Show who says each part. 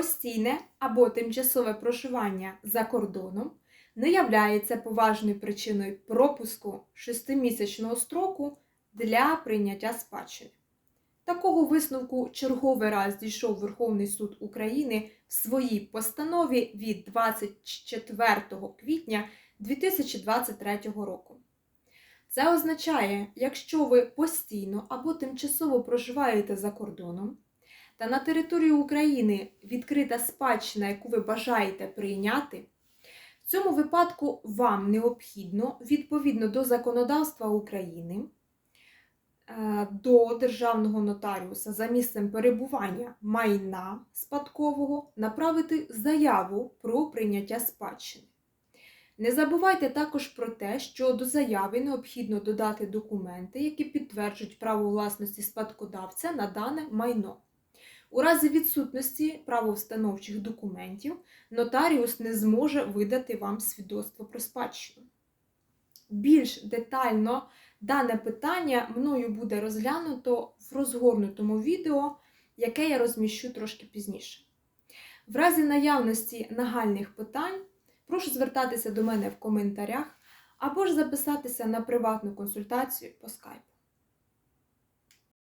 Speaker 1: постійне або тимчасове проживання за кордоном не являється поважною причиною пропуску шестимісячного строку для прийняття спадщини. Такого висновку черговий раз дійшов Верховний суд України в своїй постанові від 24 квітня 2023 року. Це означає, якщо ви постійно або тимчасово проживаєте за кордоном, та на території України відкрита спадщина, яку ви бажаєте прийняти, в цьому випадку вам необхідно відповідно до законодавства України е, до державного нотаріуса за місцем перебування майна спадкового направити заяву про прийняття спадщини. Не забувайте також про те, що до заяви необхідно додати документи, які підтверджують право власності спадкодавця на дане майно. У разі відсутності правовстановчих документів нотаріус не зможе видати вам свідоцтво про спадщину. Більш детально дане питання мною буде розглянуто в розгорнутому відео, яке я розміщу трошки пізніше. В разі наявності нагальних питань прошу звертатися до мене в коментарях або ж записатися на приватну консультацію по скайпу.